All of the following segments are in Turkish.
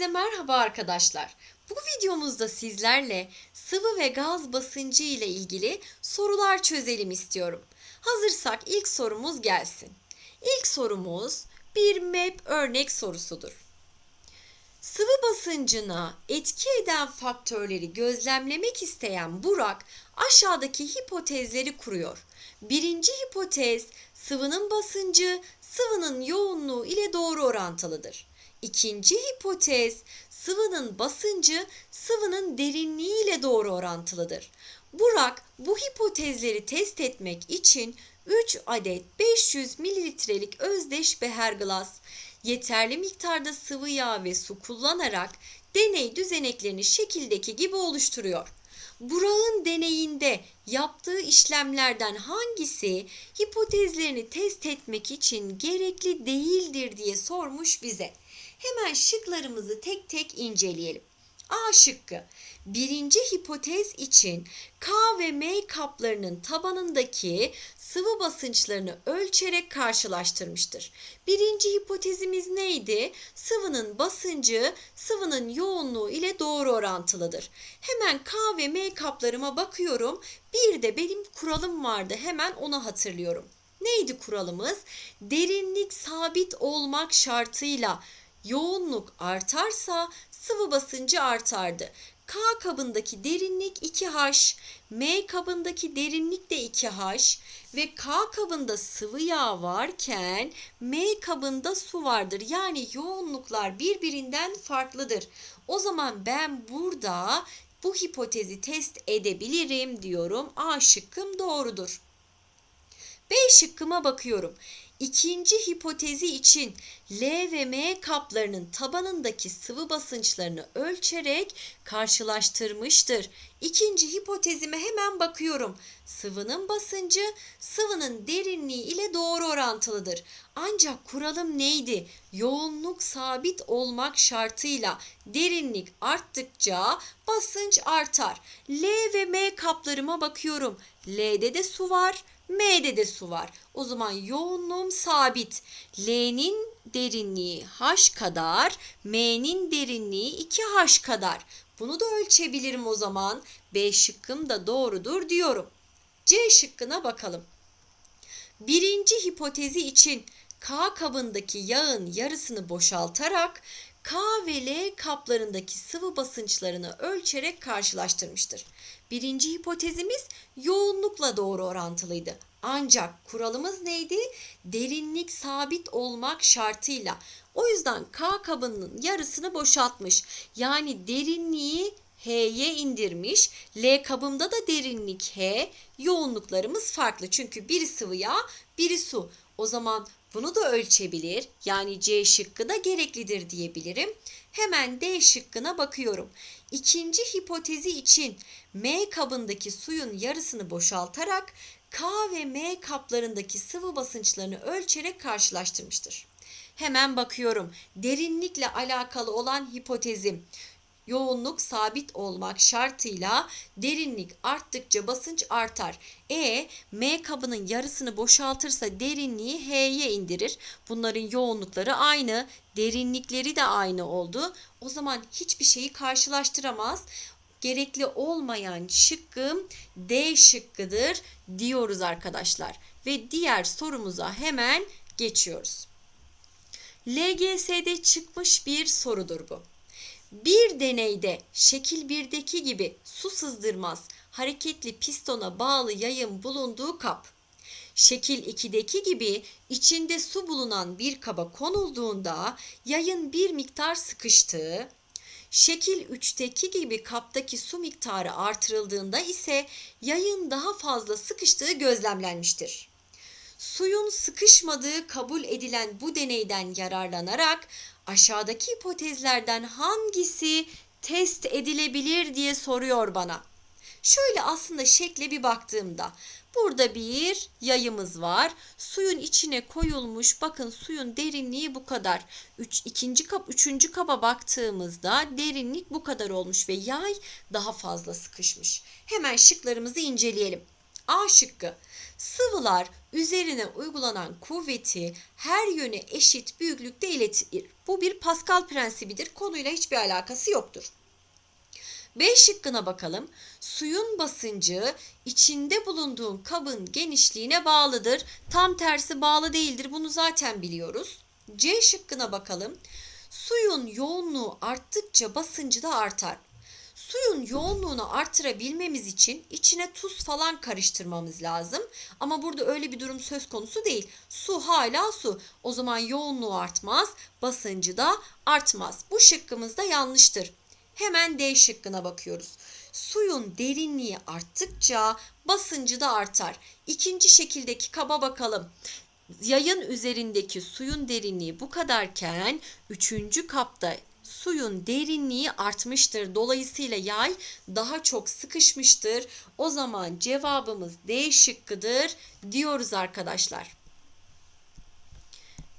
Hepinize merhaba arkadaşlar. Bu videomuzda sizlerle sıvı ve gaz basıncı ile ilgili sorular çözelim istiyorum. Hazırsak ilk sorumuz gelsin. İlk sorumuz bir MEP örnek sorusudur. Sıvı basıncına etki eden faktörleri gözlemlemek isteyen Burak aşağıdaki hipotezleri kuruyor. Birinci hipotez sıvının basıncı sıvının yoğunluğu ile doğru orantılıdır. İkinci hipotez sıvının basıncı sıvının derinliği ile doğru orantılıdır. Burak bu hipotezleri test etmek için 3 adet 500 mililitrelik özdeş beher glas, yeterli miktarda sıvı yağ ve su kullanarak deney düzeneklerini şekildeki gibi oluşturuyor. Burak'ın deneyinde yaptığı işlemlerden hangisi hipotezlerini test etmek için gerekli değildir diye sormuş bize. Hemen şıklarımızı tek tek inceleyelim. A şıkkı. Birinci hipotez için K ve M kaplarının tabanındaki sıvı basınçlarını ölçerek karşılaştırmıştır. Birinci hipotezimiz neydi? Sıvının basıncı sıvının yoğunluğu ile doğru orantılıdır. Hemen K ve M kaplarıma bakıyorum. Bir de benim kuralım vardı. Hemen onu hatırlıyorum. Neydi kuralımız? Derinlik sabit olmak şartıyla yoğunluk artarsa sıvı basıncı artardı. K kabındaki derinlik 2H, M kabındaki derinlik de 2H ve K kabında sıvı yağ varken M kabında su vardır. Yani yoğunluklar birbirinden farklıdır. O zaman ben burada bu hipotezi test edebilirim diyorum. A şıkkım doğrudur. B şıkkıma bakıyorum. İkinci hipotezi için L ve M kaplarının tabanındaki sıvı basınçlarını ölçerek karşılaştırmıştır. İkinci hipotezime hemen bakıyorum. Sıvının basıncı sıvının derinliği ile doğru orantılıdır. Ancak kuralım neydi? Yoğunluk sabit olmak şartıyla derinlik arttıkça basınç artar. L ve M kaplarıma bakıyorum. L'de de su var, M'de de su var. O zaman yoğunluğum sabit. L'nin derinliği H kadar, M'nin derinliği 2H kadar. Bunu da ölçebilirim o zaman. B şıkkım da doğrudur diyorum. C şıkkına bakalım. Birinci hipotezi için K kabındaki yağın yarısını boşaltarak K ve L kaplarındaki sıvı basınçlarını ölçerek karşılaştırmıştır. Birinci hipotezimiz yoğunlukla doğru orantılıydı. Ancak kuralımız neydi? Derinlik sabit olmak şartıyla. O yüzden K kabının yarısını boşaltmış. Yani derinliği H'ye indirmiş. L kabımda da derinlik H. Yoğunluklarımız farklı. Çünkü biri sıvı yağ, biri su. O zaman bunu da ölçebilir. Yani C şıkkı da gereklidir diyebilirim. Hemen D şıkkına bakıyorum. İkinci hipotezi için M kabındaki suyun yarısını boşaltarak K ve M kaplarındaki sıvı basınçlarını ölçerek karşılaştırmıştır. Hemen bakıyorum. Derinlikle alakalı olan hipotezim yoğunluk sabit olmak şartıyla derinlik arttıkça basınç artar. E M kabının yarısını boşaltırsa derinliği H'ye indirir. Bunların yoğunlukları aynı, derinlikleri de aynı oldu. O zaman hiçbir şeyi karşılaştıramaz. Gerekli olmayan şıkkım D şıkkıdır diyoruz arkadaşlar. Ve diğer sorumuza hemen geçiyoruz. LGS'de çıkmış bir sorudur bu. Bir deneyde şekil 1'deki gibi su sızdırmaz hareketli pistona bağlı yayın bulunduğu kap. Şekil 2'deki gibi içinde su bulunan bir kaba konulduğunda yayın bir miktar sıkıştığı, şekil 3'teki gibi kaptaki su miktarı artırıldığında ise yayın daha fazla sıkıştığı gözlemlenmiştir. Suyun sıkışmadığı kabul edilen bu deneyden yararlanarak aşağıdaki hipotezlerden hangisi test edilebilir diye soruyor bana. Şöyle aslında şekle bir baktığımda burada bir yayımız var. Suyun içine koyulmuş. Bakın suyun derinliği bu kadar. Üç, ikinci kap, üçüncü kaba baktığımızda derinlik bu kadar olmuş ve yay daha fazla sıkışmış. Hemen şıklarımızı inceleyelim. A şıkkı. Sıvılar üzerine uygulanan kuvveti her yöne eşit büyüklükte iletir. Bu bir Pascal prensibidir. Konuyla hiçbir alakası yoktur. B şıkkına bakalım. Suyun basıncı içinde bulunduğun kabın genişliğine bağlıdır. Tam tersi bağlı değildir. Bunu zaten biliyoruz. C şıkkına bakalım. Suyun yoğunluğu arttıkça basıncı da artar. Suyun yoğunluğunu artırabilmemiz için içine tuz falan karıştırmamız lazım. Ama burada öyle bir durum söz konusu değil. Su hala su. O zaman yoğunluğu artmaz, basıncı da artmaz. Bu şıkkımız da yanlıştır. Hemen D şıkkına bakıyoruz. Suyun derinliği arttıkça basıncı da artar. İkinci şekildeki kaba bakalım. Yayın üzerindeki suyun derinliği bu kadarken üçüncü kapta suyun derinliği artmıştır. Dolayısıyla yay daha çok sıkışmıştır. O zaman cevabımız D şıkkıdır diyoruz arkadaşlar.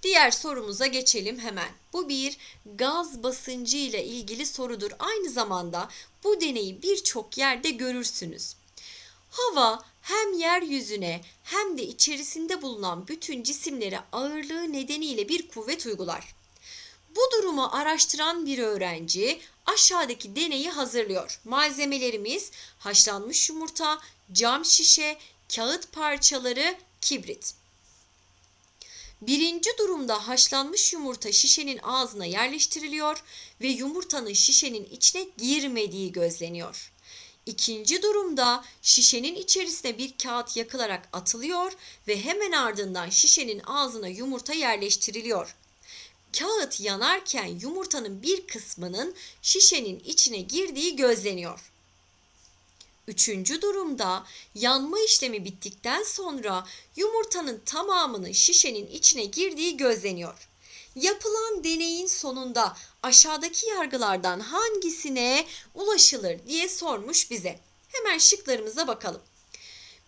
Diğer sorumuza geçelim hemen. Bu bir gaz basıncı ile ilgili sorudur. Aynı zamanda bu deneyi birçok yerde görürsünüz. Hava hem yeryüzüne hem de içerisinde bulunan bütün cisimlere ağırlığı nedeniyle bir kuvvet uygular. Bu durumu araştıran bir öğrenci aşağıdaki deneyi hazırlıyor. Malzemelerimiz haşlanmış yumurta, cam şişe, kağıt parçaları, kibrit. Birinci durumda haşlanmış yumurta şişenin ağzına yerleştiriliyor ve yumurtanın şişenin içine girmediği gözleniyor. İkinci durumda şişenin içerisine bir kağıt yakılarak atılıyor ve hemen ardından şişenin ağzına yumurta yerleştiriliyor. Kağıt yanarken yumurtanın bir kısmının şişenin içine girdiği gözleniyor. Üçüncü durumda yanma işlemi bittikten sonra yumurtanın tamamının şişenin içine girdiği gözleniyor. Yapılan deneyin sonunda aşağıdaki yargılardan hangisine ulaşılır diye sormuş bize. Hemen şıklarımıza bakalım.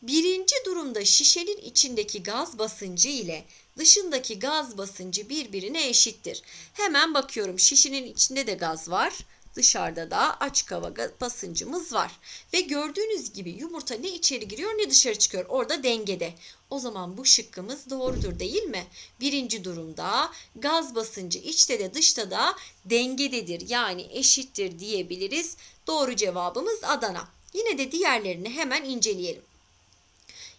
Birinci durumda şişenin içindeki gaz basıncı ile dışındaki gaz basıncı birbirine eşittir. Hemen bakıyorum şişenin içinde de gaz var. Dışarıda da açık hava basıncımız var. Ve gördüğünüz gibi yumurta ne içeri giriyor ne dışarı çıkıyor. Orada dengede. O zaman bu şıkkımız doğrudur değil mi? Birinci durumda gaz basıncı içte de dışta da dengededir. Yani eşittir diyebiliriz. Doğru cevabımız Adana. Yine de diğerlerini hemen inceleyelim.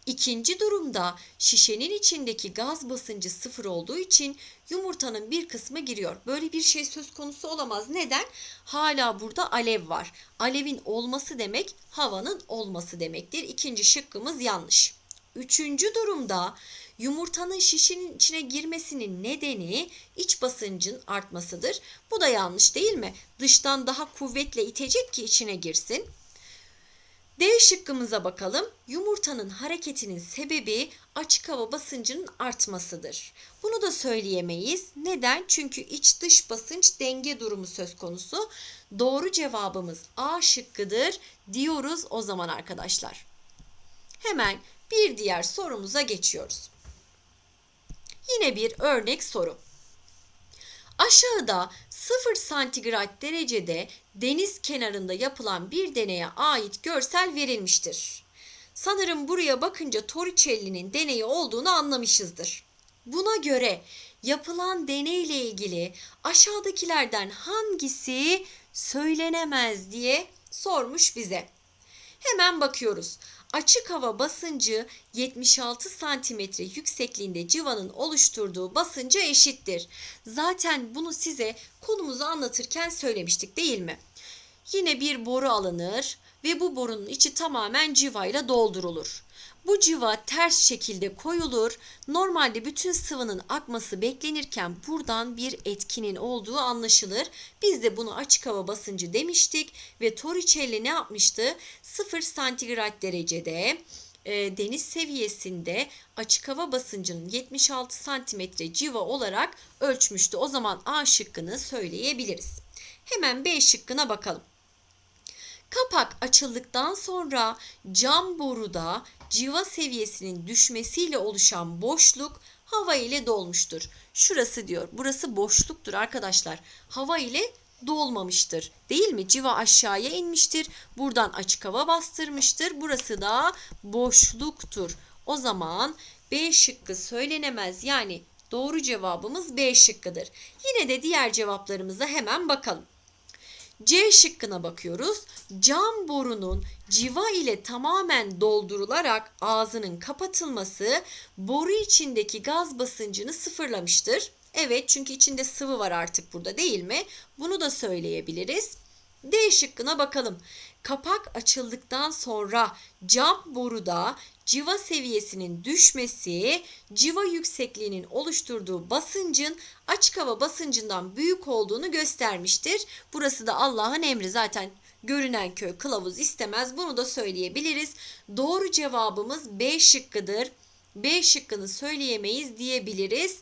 İkinci durumda şişenin içindeki gaz basıncı sıfır olduğu için yumurtanın bir kısmı giriyor. Böyle bir şey söz konusu olamaz. Neden? Hala burada alev var. Alevin olması demek havanın olması demektir. İkinci şıkkımız yanlış. Üçüncü durumda yumurtanın şişenin içine girmesinin nedeni iç basıncın artmasıdır. Bu da yanlış değil mi? Dıştan daha kuvvetle itecek ki içine girsin. D şıkkımıza bakalım. Yumurtanın hareketinin sebebi açık hava basıncının artmasıdır. Bunu da söyleyemeyiz. Neden? Çünkü iç dış basınç denge durumu söz konusu. Doğru cevabımız A şıkkıdır diyoruz o zaman arkadaşlar. Hemen bir diğer sorumuza geçiyoruz. Yine bir örnek soru. Aşağıda 0 santigrat derecede deniz kenarında yapılan bir deneye ait görsel verilmiştir. Sanırım buraya bakınca Torricelli'nin deneyi olduğunu anlamışızdır. Buna göre yapılan deneyle ilgili aşağıdakilerden hangisi söylenemez diye sormuş bize. Hemen bakıyoruz. Açık hava basıncı 76 santimetre yüksekliğinde civanın oluşturduğu basınca eşittir. Zaten bunu size konumuzu anlatırken söylemiştik değil mi? Yine bir boru alınır ve bu borunun içi tamamen civayla doldurulur. Bu civa ters şekilde koyulur. Normalde bütün sıvının akması beklenirken buradan bir etkinin olduğu anlaşılır. Biz de bunu açık hava basıncı demiştik ve Torricelli ne yapmıştı? 0 santigrat derecede e, deniz seviyesinde açık hava basıncının 76 santimetre civa olarak ölçmüştü. O zaman A şıkkını söyleyebiliriz. Hemen B şıkkına bakalım. Kapak açıldıktan sonra cam boruda civa seviyesinin düşmesiyle oluşan boşluk hava ile dolmuştur. Şurası diyor. Burası boşluktur arkadaşlar. Hava ile dolmamıştır. Değil mi? Civa aşağıya inmiştir. Buradan açık hava bastırmıştır. Burası da boşluktur. O zaman B şıkkı söylenemez. Yani doğru cevabımız B şıkkıdır. Yine de diğer cevaplarımıza hemen bakalım. C şıkkına bakıyoruz. Cam borunun civa ile tamamen doldurularak ağzının kapatılması boru içindeki gaz basıncını sıfırlamıştır. Evet çünkü içinde sıvı var artık burada değil mi? Bunu da söyleyebiliriz. D şıkkına bakalım. Kapak açıldıktan sonra cam boruda civa seviyesinin düşmesi, civa yüksekliğinin oluşturduğu basıncın açık hava basıncından büyük olduğunu göstermiştir. Burası da Allah'ın emri zaten görünen köy kılavuz istemez. Bunu da söyleyebiliriz. Doğru cevabımız B şıkkıdır. B şıkkını söyleyemeyiz diyebiliriz.